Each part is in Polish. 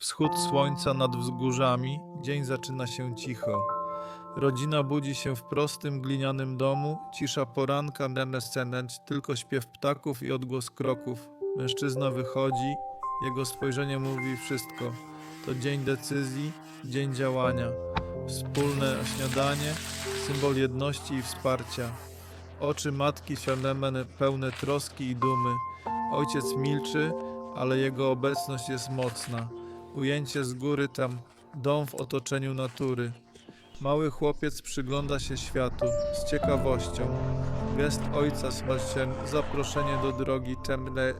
Wschód słońca nad wzgórzami, dzień zaczyna się cicho. Rodzina budzi się w prostym glinianym domu, cisza poranka, nenescenent, tylko śpiew ptaków i odgłos kroków. Mężczyzna wychodzi, jego spojrzenie mówi wszystko. To dzień decyzji, dzień działania. Wspólne śniadanie, symbol jedności i wsparcia. Oczy matki Charlemagne pełne troski i dumy. Ojciec milczy, ale jego obecność jest mocna. Ujęcie z góry tam, dom w otoczeniu natury. Mały chłopiec przygląda się światu z ciekawością. Gest ojca Sebastian, zaproszenie do drogi temne.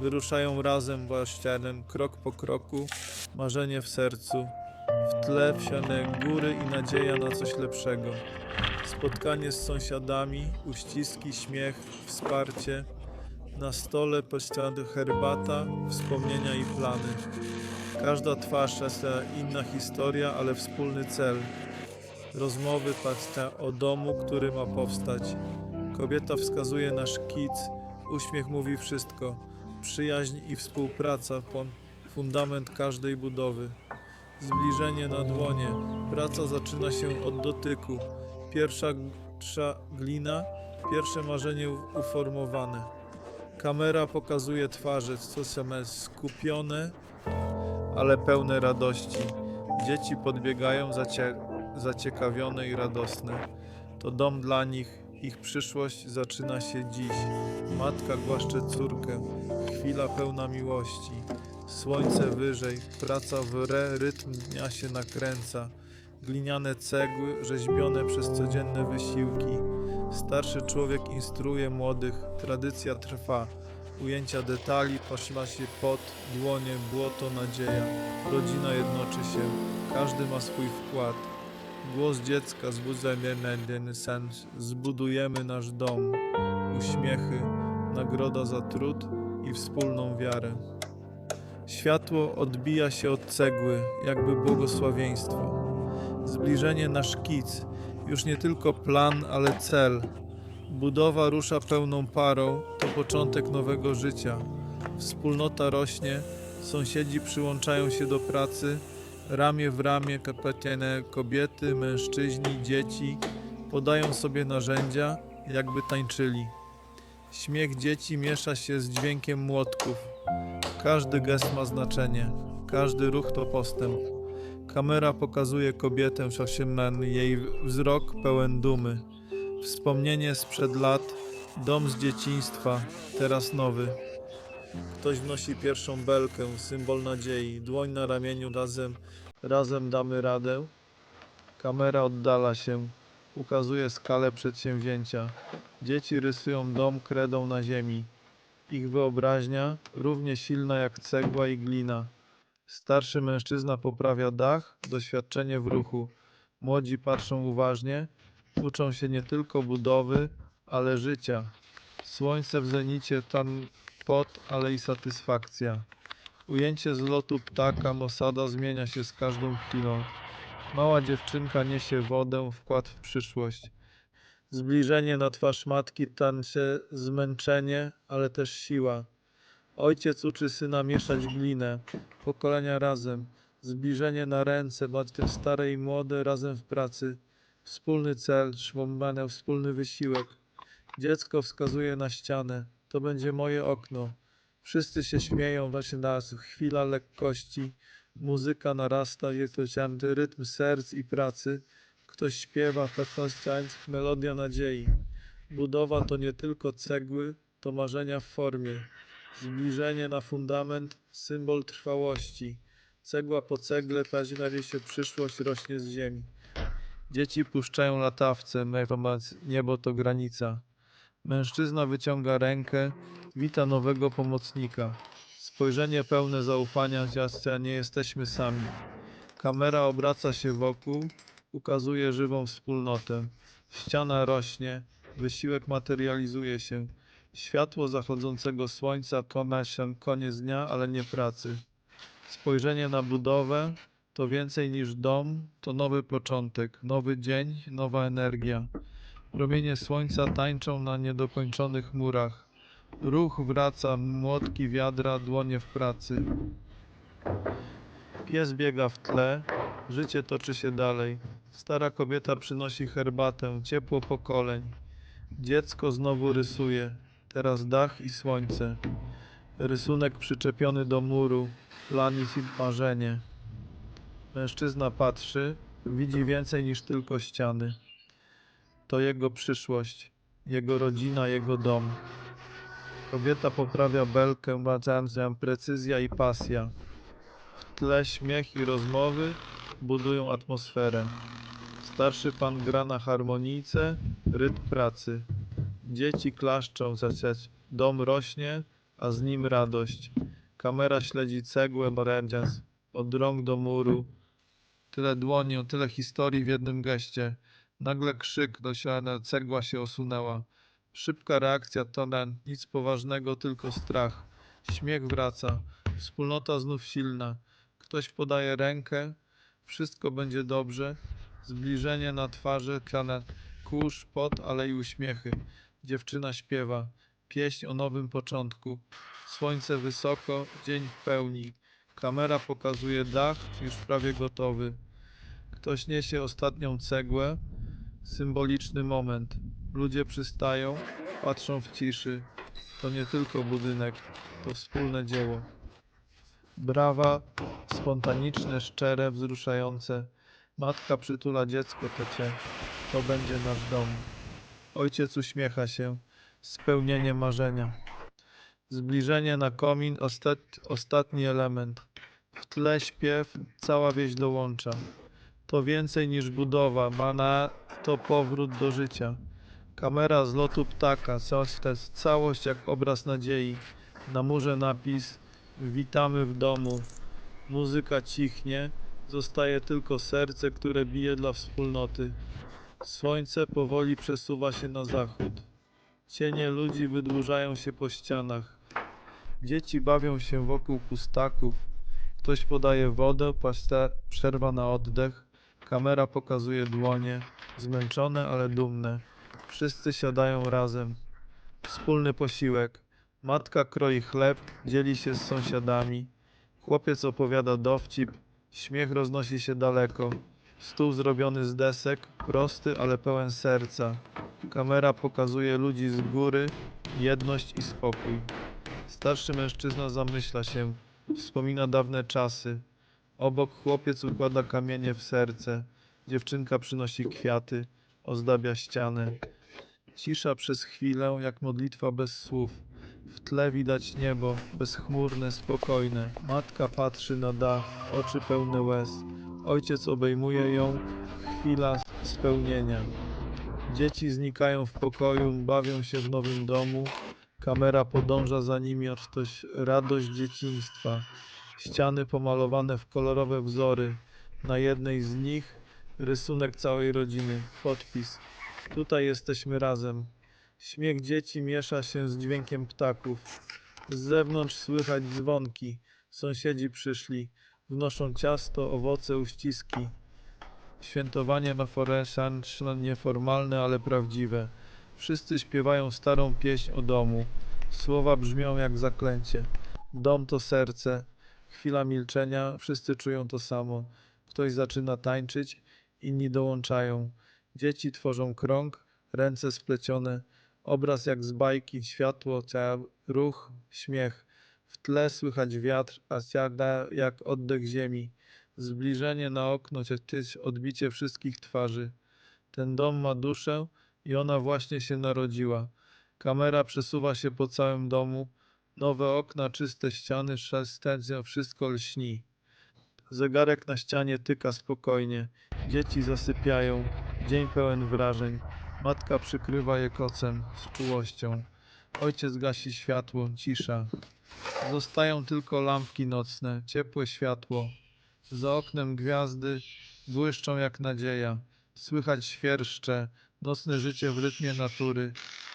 Wyruszają razem właścianem, krok po kroku, marzenie w sercu. W tle wsiane góry i nadzieja na coś lepszego. Spotkanie z sąsiadami, uściski, śmiech, wsparcie. Na stole pościany herbata, wspomnienia i plany. Każda twarz jest inna historia, ale wspólny cel. Rozmowy patrzą o domu, który ma powstać. Kobieta wskazuje na szkic, uśmiech mówi wszystko. Przyjaźń i współpraca, fundament każdej budowy. Zbliżenie na dłonie, praca zaczyna się od dotyku. Pierwsza glina, pierwsze marzenie uformowane. Kamera pokazuje twarze, co są skupione, ale pełne radości. Dzieci podbiegają zacie- zaciekawione i radosne. To dom dla nich, ich przyszłość zaczyna się dziś. Matka głaszcze córkę, chwila pełna miłości. Słońce wyżej, praca w re, rytm dnia się nakręca. Gliniane cegły rzeźbione przez codzienne wysiłki. Starszy człowiek instruuje młodych, tradycja trwa. Ujęcia detali, pasma się pot, dłonie, błoto, nadzieja. Rodzina jednoczy się, każdy ma swój wkład. Głos dziecka zbudza jeden sens. Zbudujemy nasz dom. Uśmiechy, nagroda za trud i wspólną wiarę. Światło odbija się od cegły, jakby błogosławieństwo. Zbliżenie na szkic, już nie tylko plan, ale cel. Budowa rusza pełną parą, to początek nowego życia. Wspólnota rośnie, sąsiedzi przyłączają się do pracy, ramię w ramię kapetene kobiety, mężczyźni, dzieci podają sobie narzędzia, jakby tańczyli. Śmiech dzieci miesza się z dźwiękiem młotków. Każdy gest ma znaczenie, każdy ruch to postęp. Kamera pokazuje kobietę Shoshimen, jej wzrok pełen dumy. Wspomnienie sprzed lat, dom z dzieciństwa, teraz nowy. Ktoś wnosi pierwszą belkę, symbol nadziei, dłoń na ramieniu, razem, razem damy radę. Kamera oddala się, ukazuje skalę przedsięwzięcia. Dzieci rysują dom kredą na ziemi. Ich wyobraźnia równie silna jak cegła i glina. Starszy mężczyzna poprawia dach, doświadczenie w ruchu. Młodzi patrzą uważnie, uczą się nie tylko budowy, ale życia. Słońce w zenicie, tam pot, ale i satysfakcja. Ujęcie z lotu ptaka Mosada zmienia się z każdą chwilą. Mała dziewczynka niesie wodę, wkład w przyszłość. Zbliżenie na twarz matki tańczy zmęczenie, ale też siła. Ojciec uczy syna mieszać glinę, pokolenia razem, zbliżenie na ręce, matki stare i młode razem w pracy, wspólny cel, szwombane, wspólny wysiłek. Dziecko wskazuje na ścianę, to będzie moje okno. Wszyscy się śmieją, właśnie nas, chwila lekkości, muzyka narasta, jest to cięty rytm serc i pracy. Ktoś śpiewa, pewność, melodia nadziei. Budowa to nie tylko cegły, to marzenia w formie. Zbliżenie na fundament, symbol trwałości. Cegła po cegle październik się przyszłość rośnie z ziemi. Dzieci puszczają latawce, natomiast niebo to granica. Mężczyzna wyciąga rękę, wita nowego pomocnika. Spojrzenie pełne zaufania, że nie jesteśmy sami. Kamera obraca się wokół, ukazuje żywą wspólnotę. Ściana rośnie, wysiłek materializuje się. Światło zachodzącego słońca kona się koniec dnia, ale nie pracy. Spojrzenie na budowę to więcej niż dom, to nowy początek, nowy dzień, nowa energia. Promienie słońca tańczą na niedokończonych murach. Ruch wraca, młotki wiadra, dłonie w pracy. Pies biega w tle, życie toczy się dalej. Stara kobieta przynosi herbatę, ciepło pokoleń. Dziecko znowu rysuje, teraz dach i słońce. Rysunek przyczepiony do muru, planis i marzenie. Mężczyzna patrzy, widzi więcej niż tylko ściany. To jego przyszłość, jego rodzina, jego dom. Kobieta poprawia belkę, macęcem, precyzja i pasja. W tle śmiech i rozmowy budują atmosferę. Starszy pan gra na harmonijce, rytm pracy. Dzieci klaszczą, zaczeć. Dom rośnie, a z nim radość. Kamera śledzi cegłę, barędzias, od rąk do muru. Tyle dłoni, tyle historii w jednym geście. Nagle krzyk, dosiana cegła się osunęła. Szybka reakcja to ten, nic poważnego, tylko strach. Śmiech wraca, wspólnota znów silna. Ktoś podaje rękę, wszystko będzie dobrze. Zbliżenie na twarzy, kanę, kurz, pot, ale i uśmiechy. Dziewczyna śpiewa, pieśń o nowym początku. Słońce wysoko, dzień w pełni. Kamera pokazuje dach, już prawie gotowy. Ktoś niesie ostatnią cegłę. Symboliczny moment. Ludzie przystają, patrzą w ciszy. To nie tylko budynek, to wspólne dzieło. Brawa, spontaniczne, szczere, wzruszające. Matka przytula dziecko tecie. To będzie nasz dom. Ojciec uśmiecha się. Spełnienie marzenia. Zbliżenie na komin, ostat, ostatni element. W tle śpiew, cała wieś dołącza. To więcej niż budowa, mana to powrót do życia. Kamera z lotu ptaka, całość jak obraz nadziei. Na murze napis Witamy w domu. Muzyka cichnie, zostaje tylko serce, które bije dla wspólnoty. Słońce powoli przesuwa się na zachód. Cienie ludzi wydłużają się po ścianach. Dzieci bawią się wokół pustaków. Ktoś podaje wodę, pasta przerwa na oddech. Kamera pokazuje dłonie, zmęczone, ale dumne. Wszyscy siadają razem. Wspólny posiłek. Matka kroi chleb, dzieli się z sąsiadami. Chłopiec opowiada dowcip, śmiech roznosi się daleko. Stół zrobiony z desek, prosty, ale pełen serca. Kamera pokazuje ludzi z góry, jedność i spokój. Starszy mężczyzna zamyśla się, wspomina dawne czasy. Obok chłopiec układa kamienie w serce. Dziewczynka przynosi kwiaty, ozdabia ścianę. Cisza przez chwilę, jak modlitwa bez słów. W tle widać niebo, bezchmurne, spokojne. Matka patrzy na dach, oczy pełne łez. Ojciec obejmuje ją, chwila spełnienia. Dzieci znikają w pokoju, bawią się w nowym domu. Kamera podąża za nimi, aż coś radość dzieciństwa. Ściany pomalowane w kolorowe wzory. Na jednej z nich rysunek całej rodziny, podpis. Tutaj jesteśmy razem. Śmiech dzieci miesza się z dźwiękiem ptaków. Z zewnątrz słychać dzwonki. Sąsiedzi przyszli. Wnoszą ciasto, owoce, uściski. Świętowanie ma foresan, nieformalne, ale prawdziwe. Wszyscy śpiewają starą pieśń o domu. Słowa brzmią jak zaklęcie. Dom to serce. Chwila milczenia, wszyscy czują to samo. Ktoś zaczyna tańczyć, inni dołączają. Dzieci tworzą krąg, ręce splecione. Obraz jak z bajki, światło, ciał, ruch, śmiech. W tle słychać wiatr, a siada jak oddech ziemi. Zbliżenie na okno, odbicie wszystkich twarzy. Ten dom ma duszę i ona właśnie się narodziła. Kamera przesuwa się po całym domu. Nowe okna, czyste ściany, szestencja, wszystko lśni. Zegarek na ścianie tyka spokojnie. Dzieci zasypiają. Dzień pełen wrażeń. Matka przykrywa je kocem z czułością. Ojciec gasi światło, cisza. Zostają tylko lampki nocne, ciepłe światło. Za oknem gwiazdy błyszczą jak nadzieja. Słychać świerszcze, nocne życie w rytmie natury.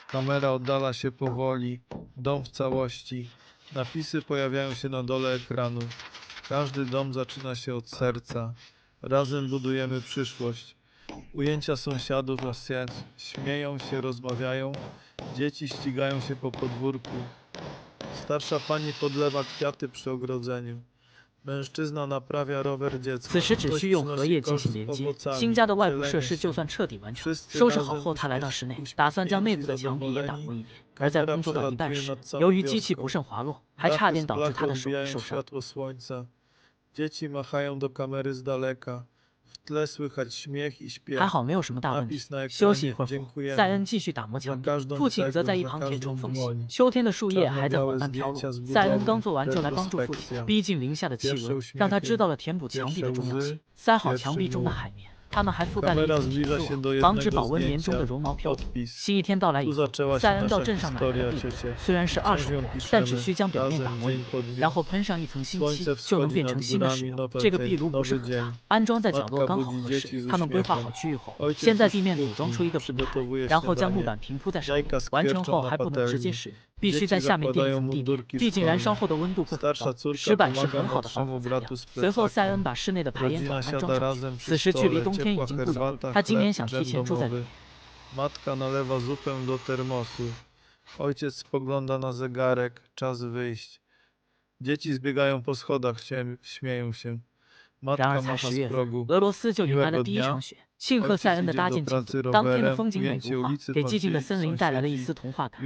Kamera oddala się powoli, dom w całości. Napisy pojawiają się na dole ekranu. Każdy dom zaczyna się od serca. Razem budujemy przyszłość. Ujęcia sąsiadów na scenie śmieją się, rozmawiają. Dzieci ścigają się po podwórku. Starsza pani podlewa kwiaty przy ogrodzeniu. 此时只需用荷叶进行连接新家的外部设施就算彻底完成收拾好后他来到室内打算将妹子的墙壁也打磨一遍而在工作到一半时由于机器不慎滑落还差点导致他的手受伤。还好没有什么大问题。休息一会儿，塞恩继续打磨墙壁，父亲则在一旁填充缝隙。秋天的树叶还在缓慢飘落，塞恩刚做完就来帮助父亲。逼近零下的气温让他知道了填补墙壁的重要性。塞好墙壁中的海绵。他们还覆盖了一层铁丝防止保温棉中的绒毛飘落新一天到来以后赛恩到镇上买了壁炉虽然是二手但只需将表面打磨然后喷上一层新漆就能变成新的使用这个壁炉不是很大安装在角落刚好合适他们规划好区域后先在地面组装出一个平台然后将木板平铺在上面完成后还不能直接使用必须在下面垫一层地毕竟燃烧后的温度会很高。石板是很好的防火材料随后，塞恩把室内的排烟管安装上去。此时距离冬天已经不远了，他今年想提前住在这 domowy. Matka nalewa zupę do termosu. Ojciec spogląda na zegarek, czas wyjść. Dzieci zbiegają po schodach, śmie- śmieją się. 然而才十月.俄罗斯就迎来了第一场雪，庆贺塞恩的搭建进度。当天的风景美如画，给寂静的森林带来了一丝童话感。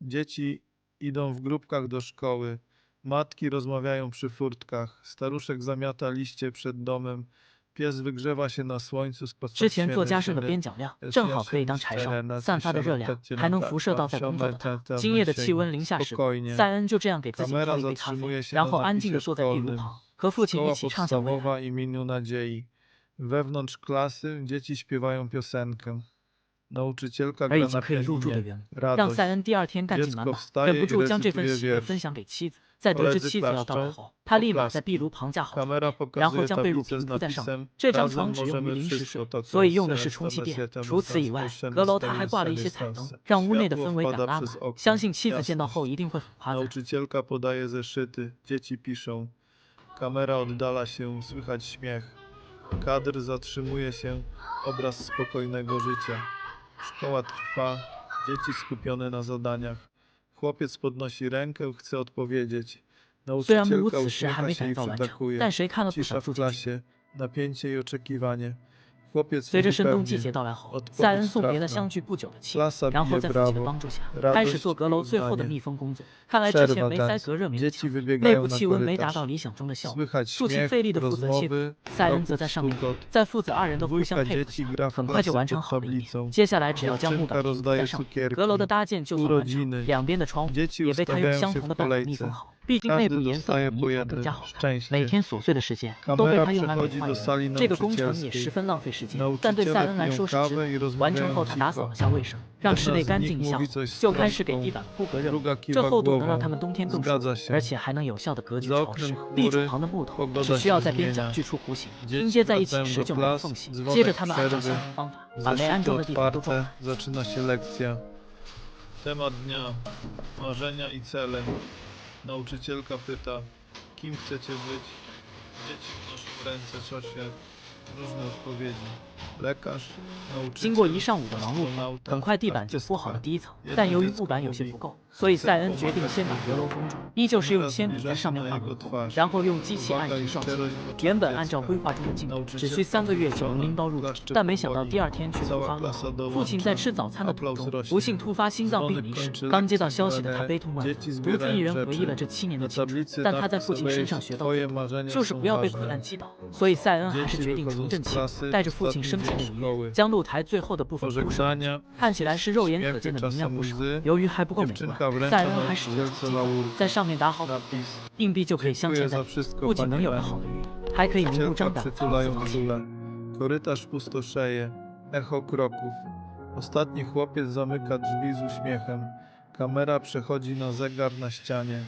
Już w ruchu. Dzieci idą w grupkach do szkoły. Matki rozmawiają przy furtkach. Staruszek zamiata liście przed domem. Pies wygrzewa się na słońcu z 之前做家事的边角料正好可以当柴烧，散发的热量还能辐射到在工作的他。今夜的气温零下十度，塞恩就这样给自己泡一杯咖啡，然后安静地坐在壁炉旁，和父亲一 Szkoła 起畅想未来。 podstawowa imieniu Nadziei. Wewnątrz klasy dzieci śpiewają piosenkę. 而已经可以入住的人，让塞恩第二天干劲满满，忍不住将这份喜悦分享给妻子。在得知妻子要到来后，他立马在壁炉旁架好，然后将被褥平铺在上。这张床只用于临时使用，所以用的是充气垫。除此以外，阁楼他还挂了一些彩灯，让屋内的氛围暖拉拉。相信妻子见到后一定会很夸赞。Szkoła trwa, dzieci skupione na zadaniach. Chłopiec podnosi rękę, chce odpowiedzieć. 虽然木屋 Nauczycielka 此时还 uśmiecha 没 się 赶 i 早完成， przytakuje. 但谁看了不 Cisza 想 w 住进去？ klasie, napięcie i oczekiwanie. 随着深冬季节到来后，塞恩送别了相聚不久的妻，然后在父亲的帮助下，开始做阁楼最后的密封工作。看来之前没塞隔热棉的墙，内部气温没达到理想中的效果。父亲费力的负责切温，塞恩则在上面，在父子二人的互相配合下，很快就完成好了一面。接下来只要将木板平铺在上，阁楼的搭建就算完成。两边的窗户也被他用相同的板密封好。毕竟内部颜色比较好每天琐碎的时间都被他用来美化这个工程也十分浪费时间，但对塞恩来说是值得。完成后，他打扫了下卫生，让室内干净一下，就开始给地板铺隔热。这厚度能让他们冬天更舒服，而且还能有效的隔绝潮湿。壁橱旁的木头只需要在边角锯出弧形，拼接在一起时就没有缝隙。接着，他们按照相同方法。把没安装的地方都放了。Nauczycielka pyta, kim chcecie być? Dzieci wnoszą ręce, ciosie. Różne odpowiedzi. 经过一上午的忙碌，很快地板就铺好了第一层，但由于木板有些不够，所以塞恩决定先把阁楼封住，依旧是用铅笔在上面画轮廓，然后用机器按形状漆。原本按照规划中的进度，只需三个月就能拎包入住，但没想到第二天却突发噩耗。父亲在吃早餐的途中，不幸突发心脏病离世。刚接到消息的他悲痛万分，独自一人回忆了这七年的青春。但他在父亲身上学到 Twoje marzenia 就是不要被苦难击倒，所以塞恩还是决定重振旗鼓，带着父亲升起的愉悦，将露台最后的部分铺上。 Pożegnania. 看起来是肉眼可见的明亮不少。由于还不够美观，塞恩还使用了机在上面打好 Napis. 硬币就可以镶嵌 Dziękuję 在 za 一起， wszystko, 不仅能 Pani 有个 Len. 好的寓意，还可以明目张 Dziecielka 胆地 przytulają 放弃。 czule. Korytarz pustoszeje. Echo kroków. Ostatni chłopiec zamyka drzwi z uśmiechem. Kamera przechodzi na zegar na ścianie.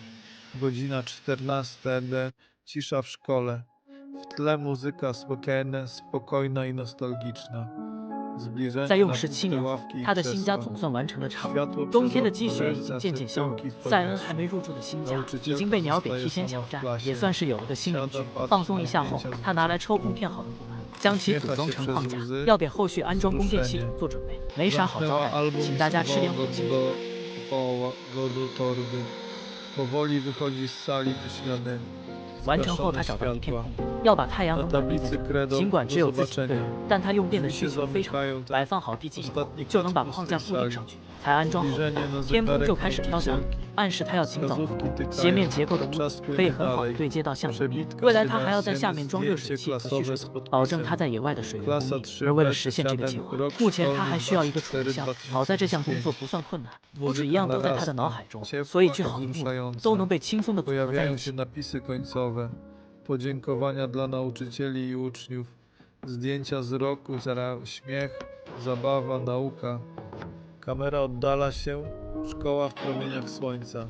Godzina 14. D. Cisza w szkole. 在用十七年他的新家总算完成了场冬天的积雪已经渐渐消融塞恩还没入住的新家已经被鸟给提前抢占也算是有了个新邻居放松一下后他拿来抽空片好的木板将其组装成框架要给后续安装供电系统做准备没啥好招待请大家吃点火鸡完成后他找到一片空地要把太阳能板立在尽管只有自己一个人但他用电的需求非常大摆放好地基以后就能把框架固定上去才安装好。天空就开始飘下暗示他要尽早。斜面结构的木可以很好的对接到下面，未来他还要在下面装热水器和蓄水，保证他在野外的水供应。而为了实现这个计划，目前他还需要一个储物箱。好在这项工作不算困难，物质一样都在他的脑海中，所以最好的木都能被轻松的替代。Szkoła w promieniach słońca.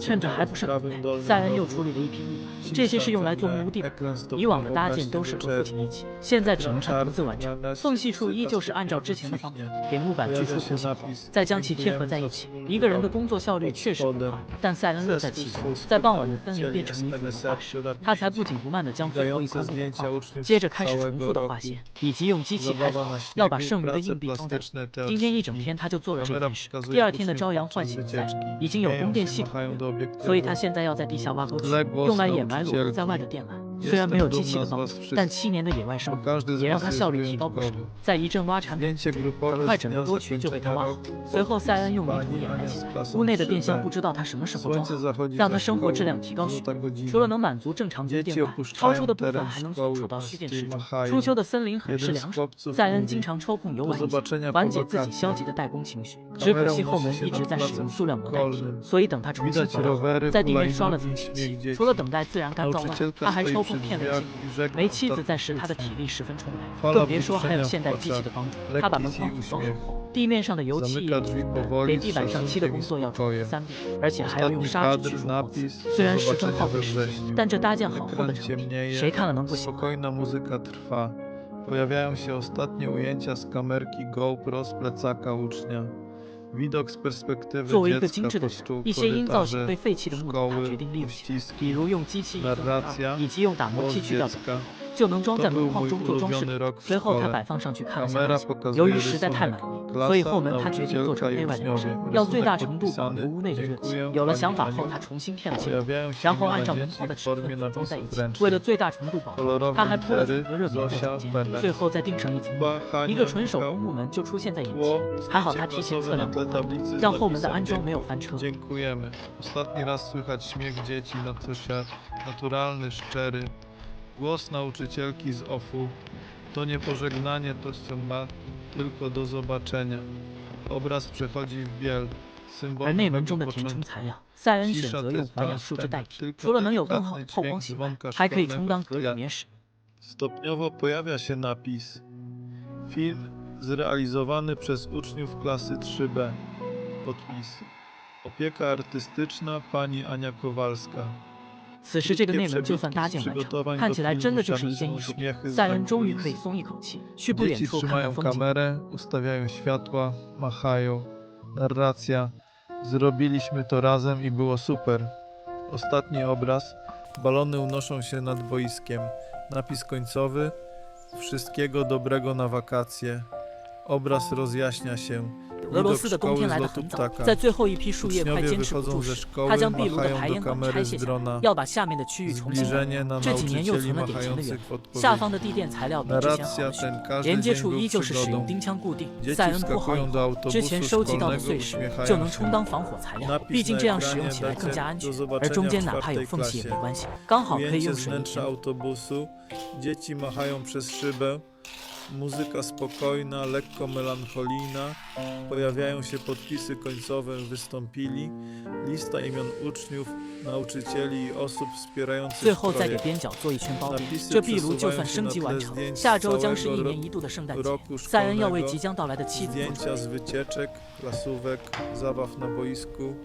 趁着还不是很 dolnym 赛恩又处理了一批木板，这些是用来做目的的。Ekran 以往的搭建都是和父亲一起，现在只能他独自完成。缝隙处依旧是按照之前的方法，给木板锯出弧形，napis 再将其贴合在一起。一个人的工作效率确实不快，但塞恩乐在其中。在傍晚的森林变成一幅油画时，他才不紧不慢地将最后一块木板画好，接着开始重复的画线，以及用机器开始，要把剩余的硬币装在里面。今天一整天他就做了这件事。第二天的朝阳唤醒了塞恩，已经有供电系统，所以他现在要在地下挖沟渠，用来掩埋裸露在外的电缆。虽然没有机器的帮助，但七年的野外生活也让他效率提高不少。在一阵挖铲很快整个沟渠就被他挖好。随后，塞恩用泥土掩埋起来，屋内的电箱不知道他什么时候装好，让他生活质量提高许多。除了能满足正常供电外，超出的部分还能存储到蓄电池中。初秋的森林很是凉爽，塞恩经常抽空游玩一下，缓解自己消极的代工情绪。只可惜后门一直在使用塑料膜代替，所以等他重新回来后，在地面刷了层漆.除了等待自然干燥外，他还抽通没妻子在时他的体力十分充沛更别说还有现代机器的帮助他把门框一好地面上的油漆也地板上漆的工作要重复三遍而且还要用砂纸去入库虽然十分耗费时间但这搭建好后的成品谁看了能不喜欢作为一个精致的人，一些因造型被废弃的木头，他决定利用起来，比如用机器移动的以及用打磨器去掉的。就能装在门框中做装饰。随后他摆放上去看了下由于实在太满意所以后门他决定做成内外两扇要最大程度保留屋内的热气有了想法后他重新骗了进然后按照门框的尺寸组装在一起为了最大程度保护他还铺了层热棉在中间最后再钉上一层一个纯手工木门就出现在眼前还好他提前测量过让后门的安装没有翻车。Głos nauczycielki z OFU. To nie pożegnanie, to ma tylko do zobaczenia. Obraz przechodzi w biel. 而内 Symbol 门中的填充材料，塞恩选择用环氧树脂代替，除了能有更好的透光性外，还可以充当隔热棉使。 Stopniowo pojawia się napis. Film zrealizowany przez uczniów klasy 3B. Podpis. Opieka artystyczna pani Ania Kowalska. 此时这个内门就算搭建完成，看起来真的就是一件艺术品。塞恩终于可以松一口气，去不远 Dzieci 处看看 trzymają 风景。 kamerę, ustawiają światła, machają. Narracja. Zrobiliśmy to razem i było super. Ostatni obraz. Balony unoszą się nad boiskiem. Napis końcowy. Wszystkiego dobrego na wakacje. Obraz rozjaśnia się. 俄罗斯的冬天来得很早在最后一批树叶快坚持不住时他将壁炉的排烟管拆卸下来要把下面的区域重新改这几年又存了点钱的缘故下方的地垫材料比之前好了许多连接处依旧是使用钉枪固定塞恩铺好以后之前收集到的碎石就能充当防火材料毕竟这样使用起来更加安全而中间哪怕有缝隙也没关系刚好可以用水泥填补 Muzyka spokojna, lekko melancholijna. Pojawiają się podpisy końcowe wystąpili. Lista imion uczniów, nauczycieli i osób wspierających 最后再给 projekt. 边角做一圈包 Napisy 围，这壁炉就 przesuwają 算 się 升 na 级 tle 完成。 zdjęć 下周将 całego 是一 ro- 年一度的圣诞节， roku 塞恩要为 szkolnego. 即将到来的妻子做准 Zdjęcia 备 z wycieczek, klasówek, zabaw na boisku.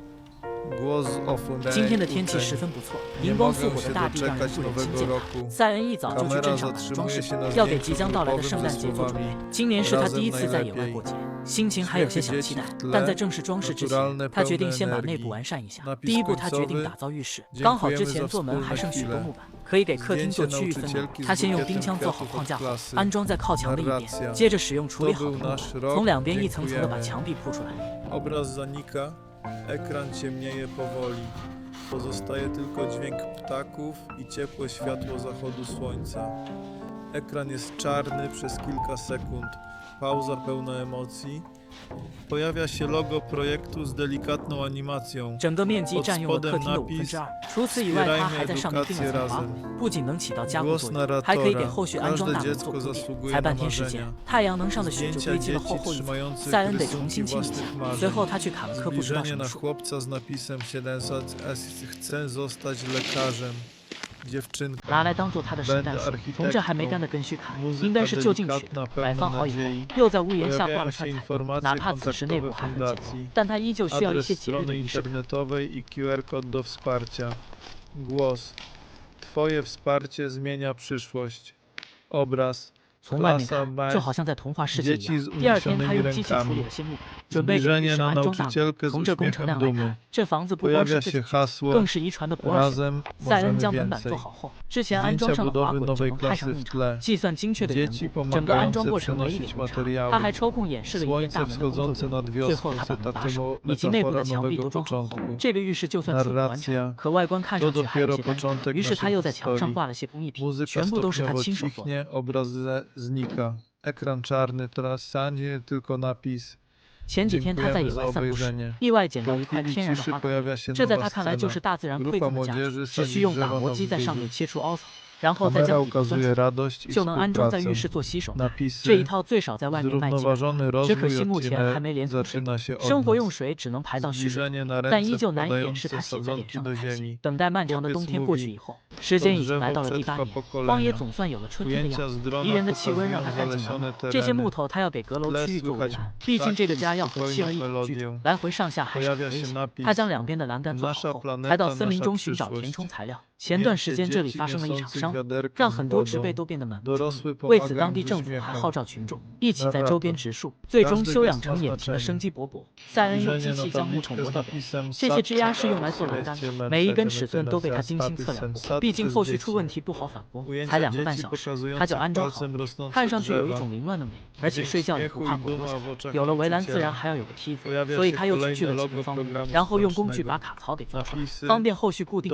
今天的天气十分不错银光复火的大地让人不忍心见他塞恩一早就去镇上买了装饰品要给即将到来的圣诞节做准备。今年是他第一次在野外过节心情还有些小期待但在正式装饰之前他决定先把内部完善一下第一步他决定打造浴室刚好之前做门还剩许多木板可以给客厅做区域分隔他先用钉枪做好框架后安装在靠墙的一边接着使用处理好的木板从两边一层层的把墙壁铺出来。Ekran ciemnieje powoli. Pozostaje tylko dźwięk ptaków i ciepłe światło zachodu słońca. Ekran jest czarny przez kilka sekund. Pauza pełna emocji. Pojawia się logo projektu z delikatną animacją. 整个面积占用了客厅的五分之二。除此以外，它还在上面钉了层滑轨，不仅能起到加固 Głos 作用，还可以给 narratora. 后续安装 Każde 大门做 dziecko 铺垫。 zasługuje 才 na 半天时间 marzenia.，太阳能上的雪就 Zdjęcia 堆积了 dzieci 厚厚一层， trzymających 塞恩得重 rysunki 新清理 własnych。marzeń. 随后，他去砍了棵不知道 Zbliżenie 什么 na 树。 chłopca z napisem 700 S chce zostać lekarzem. Dziewczynka. 拿来当做他的圣诞 Będę 树，从这还没干的根须砍，应 Muzyka 该是就近取 delikatna, 的。摆 pełna 放好以后， nadziei. 又在屋檐下挂 Pojawiają 了 się 串彩灯， informacje 哪怕此时内部 kontaktowe 还很简陋 fundacji. 但他依旧需要一 Adres 些节日的 strony 仪式感。 internetowej i QR kod do wsparcia. Głos. Twoje wsparcie zmienia przyszłość. Obraz. 从外面看就好像在童话世界一样第二天他用机器处理了些木板准备给女安装大门从这工程量来看这房子不光是自己更是遗传的不二选塞赛恩将门板做好后之前安装上的滑轨就能派上用场计算精确的延误整个安装过程没一点误差他还抽空演示了一遍大门的工作最后他把门把手以及内部的墙壁都装好后这个浴室就算处理完成可外观看上去还有些单调于是他又在墙上挂了些工艺品全部都是他亲手做的 cichnie, obraz ze- znika. Ekran czarny, teraz stanie tylko napis. 前几天他在野 Dziękujemy za 外散步时， obejrzenie. 意外捡到一 Po 块 chwili 天然的 ciszy 花朵， pojawia się 这在 nowa 他看来就 scena. 是大自然馈 Grupa 赠的价值， młodzieży 只 sadzi 需用打 drzewo 磨 na 机在上 wzgórzu. 面切出凹槽， 然后再将水就能安装在浴室做洗手，这一套最少在外面买起。只可惜目前还没连通，生活用水只能排到浴室，但依旧难以掩饰他写在脸上的开心。等待漫长的冬天过去以后，时间已经来到了第八年，荒野总算有了春天的样子。宜人的气温让他开心了。这些木头他要给阁楼区域做围栏，毕竟这个家要和妻儿一居，来回上下还行。他将两边的栏杆做好后，来到森林中寻找填充材料。前段时间这里发生了一场伤让很多植被都变得满不为此当地政府还号召群众一起在周边植树最终修养成眼前的生机勃勃。塞恩用机器将木头磨掉这些枝丫是用来做栏杆的每一根尺寸都被他精心测量过毕竟后续出问题不好反工才两个半小时他就安装好看上去有一种凌乱的美而且睡觉也不怕磨多有了围栏自然还要有个梯子所以他又去锯了。几个方然后用工具把卡槽给做出来方便后续固定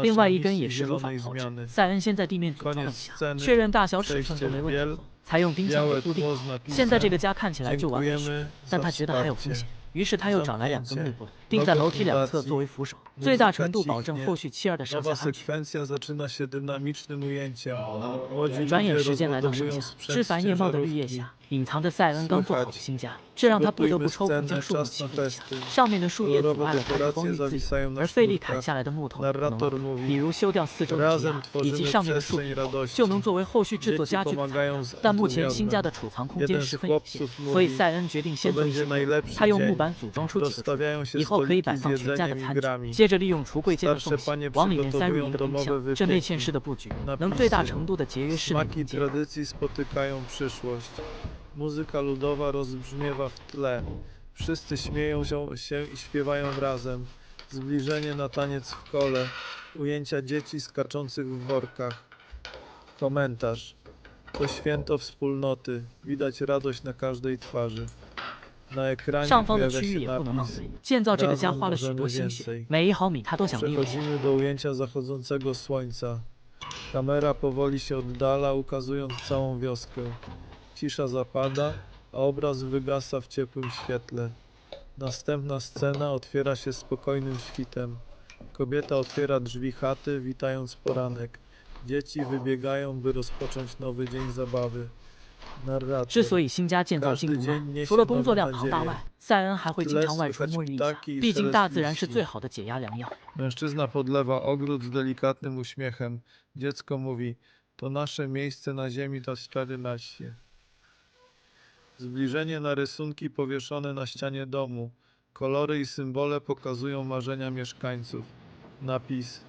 另外一根也是无法炮制。塞恩先在地面阻抗一下，确认大小尺寸都没问题，才用钉枪给固定。现在这个家看起来就完美，但他觉得还有风险，于是他又找来两根木棍，钉在楼梯两侧作为扶手，最大程度保证后续妻儿的上下安全。转眼时间来到盛夏，枝繁叶茂的绿叶下，隐藏着赛恩刚做好的新家这让他不得不抽空将树木清理一下上面的树叶阻碍了他的光遇自而费力砍下来的木头能比如修掉四周的枝坝以及上面的树木就能作为后续制作家具的材料但目前新家的储藏空间十分有限所以赛恩决定先做一些工他用木板组装出几个以后可以摆放全家的餐具接着利用橱柜间的缝隙往里面塞入一个冰箱这内嵌式的布局能最大程度的节约室内空间 tradycji spotykają przyszłość. Muzyka ludowa rozbrzmiewa w tle. Wszyscy śmieją się, się i śpiewają razem. Zbliżenie na taniec w kole. Ujęcia dzieci skaczących w workach. Komentarz. To święto wspólnoty. Widać radość na każdej twarzy. Na ekranie 上方的 pojawia 区域 się 也不能浪 napis. 费，建造这个家花了许多心血，每一毫米他都想利用起来。 Przechodzimy do ujęcia zachodzącego słońca. Kamera powoli się oddala, ukazując całą wioskę. Cisza zapada, a obraz wygasa w ciepłym świetle. Następna scena otwiera się spokojnym świtem. Kobieta otwiera drzwi chaty, witając poranek. Dzieci wybiegają, by rozpocząć nowy dzień zabawy. Narrator. 之所以新家建造进度慢，除了工作量庞大外，塞恩还会经常外出沐浴一下，毕竟大自然是最好的解压良药。 Mężczyzna podlewa ogród z delikatnym uśmiechem. Dziecko mówi: To nasze miejsce na ziemi, to 14. Zbliżenie na rysunki powieszone na ścianie domu. Kolory i symbole pokazują marzenia mieszkańców. Napis: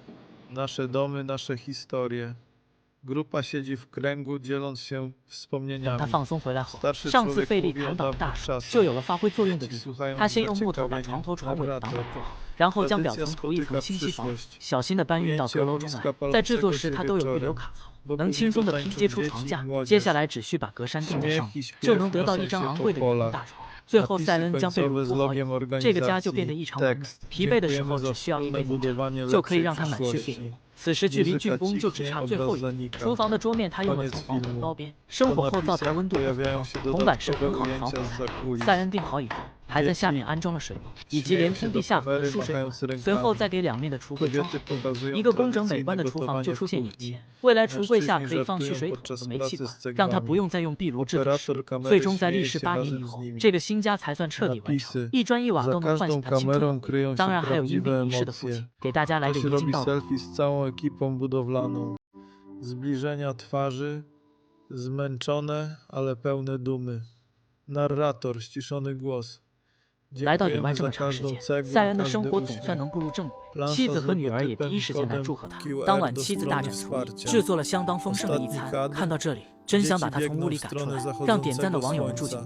Nasze domy, nasze historie. Grupa siedzi w kręgu, dzieląc się 等 wspomnieniami. 他放松回来后， Starszy 上次 człowiek 费力 mówi o 砍倒的大 dawnych 树 czasach. 就有了发挥作用的地 Dzieci 方。 słuchają 他先用木头 zaciekawienia. 把床头床尾的挡板 Narrator. 做好， 然后将表层涂一层清漆房，小心地搬运到阁楼中来。在制作时，它都有预留卡槽，能轻松地拼接出床架。接下来只需把格栅钉在上，就能得到一张昂贵的圆形大床。最后，塞恩将被褥铺好以后，这个家就变得异常完美。疲惫的时候，只需要一杯浓茶，就可以让他满血复活。此时，距离竣工就只差最后一步。厨房的桌面，他用了草房的包边，生火后灶台温度很高，铜板是很好的防火材。塞恩定好以后，还在下面安装了水龙，以及连通地下和输水管，随后再给两面的橱柜装好。 Kobiety pokazują 一个工整美 tradycyjne 观的厨房就 gotowanie 出 w 现眼 kuchni. 前，未来橱柜下可以 Mężczyźni 放蓄 żartują 水桶 podczas 和煤气 pracy 管 z，让他 cegłami. 不用再用壁炉制冷食 Operator。kamery 最终在历 śmieje 时 się 八年 razem 以 z 后， nimi. 这个新家才算彻底完成 Napisy. 一砖一瓦 Za 都能唤醒 każdą 他青春的 kamerą 回忆。 kryją 当 się 然还有英 prawdziwe 明一世的父 emocje. 亲，给大家来 To 个 się 一镜 robi 到底。 selfie z całą ekipą budowlaną. Zbliżenia twarzy, zmęczone, ale pełne dumy. Narrator, ściszony głos. 来到野外这么长时间赛恩的生活总算能步入正轨妻子和女儿也第一时间来祝贺他当晚妻子大展厨艺制作了相当丰盛的一餐看到这里真想把他从屋里赶出来让点赞的网友们住进